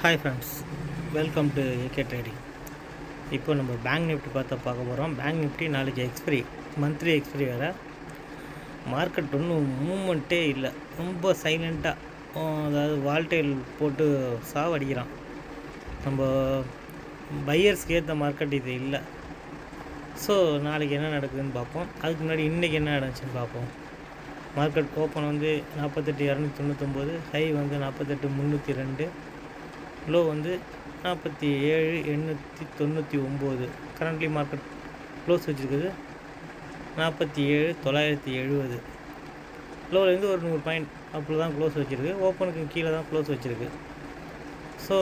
Hi friends welcome to AK trading இப்போ நம்ம bank Nifty பார்த்து பார்க்க போகிறோம் பேங்க் நிஃப்டி நாளைக்கு எக்ஸ்பிரி மந்த்லி எக்ஸ்பிரி வேறு. மார்க்கெட் ஒன்றும் மூமெண்ட்டே இல்லை. ரொம்ப சைலண்ட்டாக அதாவது வால்டைல் போட்டு சாவடிக்கிறான். நம்ம பையர்ஸ்க்கு ஏற்ற மார்க்கெட் இது இல்லை. ஸோ நாளைக்கு என்ன நடக்குதுன்னு பார்ப்போம். அதுக்கு முன்னாடி இன்றைக்கி என்ன நடந்துச்சுன்னு பார்ப்போம். மார்க்கெட் ஓப்பன் வந்து நாற்பத்தெட்டு இரநூத்தி தொண்ணூத்தொம்பது ஹை வந்து நாற்பத்தெட்டு முந்நூற்றி ரெண்டு. லோ வந்து நாற்பத்தி ஏழு எண்ணூற்றி தொண்ணூற்றி ஒம்பது. கரண்ட்லி மார்க்கெட் க்ளோஸ் வச்சுருக்குது. நாற்பத்தி ஏழு தொள்ளாயிரத்தி எழுபது. லோவிலேருந்து ஒரு நூறு பாயிண்ட் அப்படி தான் க்ளோஸ் வச்சுருக்கு. ஓப்பனுக்கு கீழே தான் க்ளோஸ் வச்சுருக்கு. ஸோ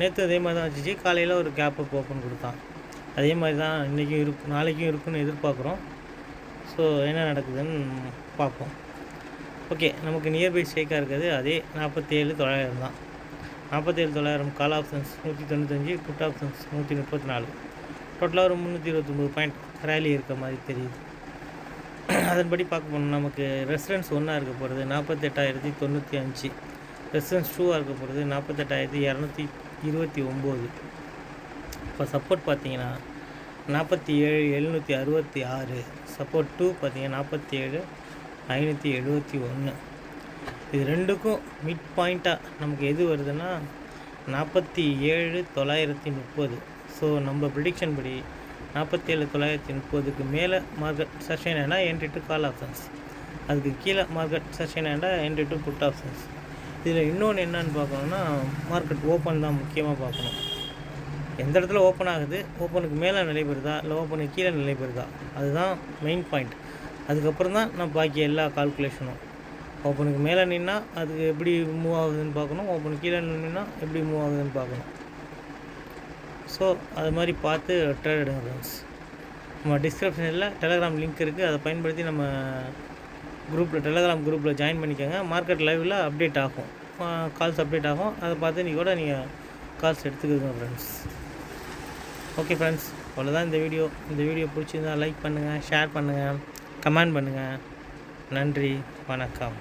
நேற்று அதே மாதிரி தான் வச்சுச்சு. காலையில் ஒரு கேப் அப் ஓப்பன் கொடுத்தான். அதே மாதிரி தான் இன்றைக்கும் இருக்கு நாளைக்கும் இருக்குன்னு எதிர்பார்க்குறோம். ஸோ என்ன நடக்குதுன்னு பார்ப்போம். ஓகே நமக்கு நியர்பை ஸ்டேக்காக இருக்கிறது அதே நாற்பத்தேழு தொள்ளாயிரம் தான். நாற்பத்தேழு தொள்ளாயிரம் கால் ஆப்ஷன்ஸ் நூற்றி தொண்ணூத்தஞ்சு புட் ஆப்ஷன்ஸ் நூற்றி முப்பத்தி நாலு டோட்டலாக ஒரு முந்நூற்றி இருபத்தொம்பது பாயிண்ட் ரேலி இருக்க மாதிரி தெரியுது. அதன்படி பார்க்க போனோம் நமக்கு ரெசிடென்ஸ் ஒன்றா இருக்க போகிறது நாற்பத்தெட்டாயிரத்தி தொண்ணூற்றி அஞ்சு. ரெசிடென்ஸ் டூவாக இருக்க போகிறது நாற்பத்தெட்டாயிரத்தி இரநூத்தி இருபத்தி ஒம்பது. இப்போ சப்போர்ட் பார்த்தீங்கன்னா நாற்பத்தி ஏழு எழுநூற்றி அறுபத்தி ஆறு. சப்போர்ட் டூ பார்த்தீங்கன்னா நாற்பத்தி ஏழு ஐநூற்றி எழுபத்தி ஒன்று இது ரெண்டுக்கும் மிட் பாயிண்ட்டாக நமக்கு எது வருதுன்னா நாற்பத்தி ஏழு தொள்ளாயிரத்தி முப்பது. ஸோ நம்ம ப்ரிடிக்ஷன் படி நாற்பத்தேழு தொள்ளாயிரத்தி முப்பதுக்கு மேலே மார்க்கெட் சர்ஷன் ஏன்னா என்ட்ரி டு கால் ஆப்ஷன்ஸ் அதுக்கு கீழே மார்க்கெட் சர்ஷன் ஏண்டா என்ட்ரி டு புட் ஆப்ஷன்ஸ் இதில் இன்னொன்று என்னன்னு பார்க்கணுன்னா மார்க்கெட் ஓப்பன் தான் முக்கியமாக பார்க்கணும். எந்த இடத்துல ஓப்பன் ஆகுது? ஓப்பனுக்கு மேலே நிலைபெறுதா இல்லை ஓப்பனுக்கு கீழே நிலைபெறுதா அதுதான் மெயின் பாயிண்ட் அதுக்கப்புறம் தான் நான் பாக்கி எல்லா கால்குலேஷனும் ஓப்பனுக்கு மேலே நின்னா அதுக்கு எப்படி மூவ் ஆகுதுன்னு பார்க்கணும். ஓப்பன் கீழே நின்னா எப்படி மூவ் ஆகுதுன்னு பார்க்கணும். ஸோ அது மாதிரி பார்த்து ட்ரேட் எடுங்க ஃப்ரெண்ட்ஸ் நம்ம டிஸ்கிரிப்ஷனில் டெலகிராம் லிங்க் இருக்குது அதை பயன்படுத்தி நம்ம குரூப்பில் டெலகிராம் குரூப்பில் ஜாயின் பண்ணிக்கோங்க. மார்க்கெட் லைவில் அப்டேட் ஆகும். கால்ஸ் அப்டேட் ஆகும். அதை பார்த்து நீங்கள் கூட நீங்கள் கால்ஸ் எடுத்துக்கோங்க ஃப்ரெண்ட்ஸ் ஓகே ஃப்ரெண்ட்ஸ் அவ்வளோதான் இந்த வீடியோ இந்த வீடியோ பிடிச்சிருந்தா லைக் பண்ணுங்கள் ஷேர் பண்ணுங்கள் கமெண்ட் பண்ணுங்கள் நன்றி வணக்கம்.